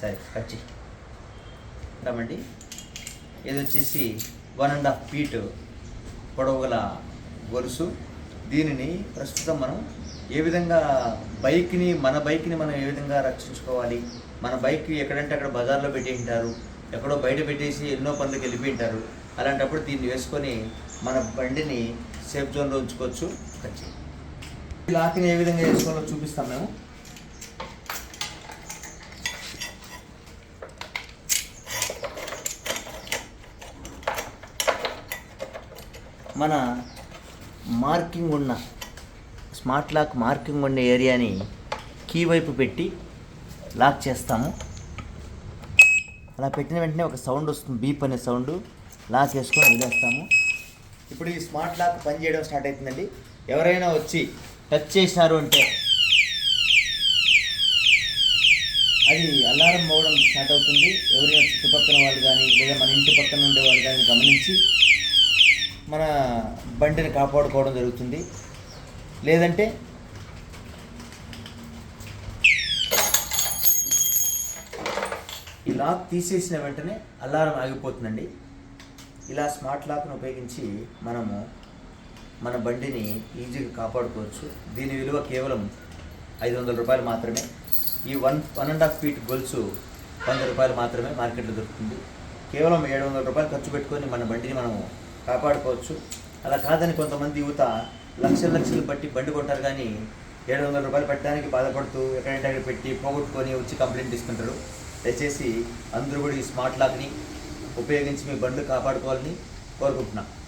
సరే కట్ చేయి. ఇది వచ్చేసి వన్ అండ్ హాఫ్ ఫీట్ పొడవు గల గొలుసు. దీనిని ప్రస్తుతం మనం ఏ విధంగా బైక్ని మన బైక్ని మనం ఏ విధంగా రక్షించుకోవాలి? మన బైక్ ఎక్కడంటే అక్కడ బజార్లో పెట్టి ఉంటారు. ఎక్కడో బయట పెట్టేసి ఎన్నో పనులకు వెళ్ళిపోయింటారు అలాంటప్పుడు దీన్ని వేసుకొని మన బండిని సేఫ్ జోన్లో ఉంచుకోవచ్చు. కచ్చి లాక్ని ఏ విధంగా వేసుకోవాలో చూపిస్తాం మేము. మన మార్కింగ్ ఉన్న స్మార్ట్ లాక్ మార్కింగ్ ఉన్న ఏరియాని కీ వైపు పెట్టి లాక్ చేస్తాము. అలా పెట్టిన వెంటనే ఒక సౌండ్ వస్తుంది బీప్ అనే సౌండ్. లాక్ చేసుకొని వదిలేస్తాము. ఇప్పుడు ఈ స్మార్ట్ లాక్ పనిచేయడం స్టార్ట్ అవుతుందండి. ఎవరైనా వచ్చి టచ్ చేసినారు అంటే అది అలారం మోగడం స్టార్ట్ అవుతుంది. ఎవరైనా చుట్టుపక్కల వాళ్ళు కానీ లేదా మన ఇంటి పక్కన ఉండే వాళ్ళు కానీ గమనించి మన బండిని కాపాడుకోవడం జరుగుతుంది. లేదంటే ఈ లాక్ తీసేసిన వెంటనే అలారం ఆగిపోతుందండి. ఇలా స్మార్ట్ లాక్ను ఉపయోగించి మనము మన బండిని ఈజీగా కాపాడుకోవచ్చు. దీని విలువ కేవలం ఐదు వందల రూపాయలు మాత్రమే. ఈ one one and half feet గొలుసు వంద రూపాయలు మాత్రమే మార్కెట్లో దొరుకుతుంది. కేవలం ఏడు వందల రూపాయలు ఖర్చు పెట్టుకొని మన బండిని మనము కాపాడుకోవచ్చు. అలా కాదని కొంతమంది యువత లక్షలు లక్షలు బట్టి బండి కొంటారు కానీ ఏడు వందల రూపాయలు పెట్టడానికి బాధపడుతూ ఎక్కడంటే అక్కడ పెట్టి పోగొట్టుకొని వచ్చి కంప్లైంట్ ఇస్తుంటారు దయచేసి అందరూ కూడా ఈ స్మార్ట్ లాక్ని ఉపయోగించి మీ బండ్లు కాపాడుకోవాలని కోరుకుంటున్నాను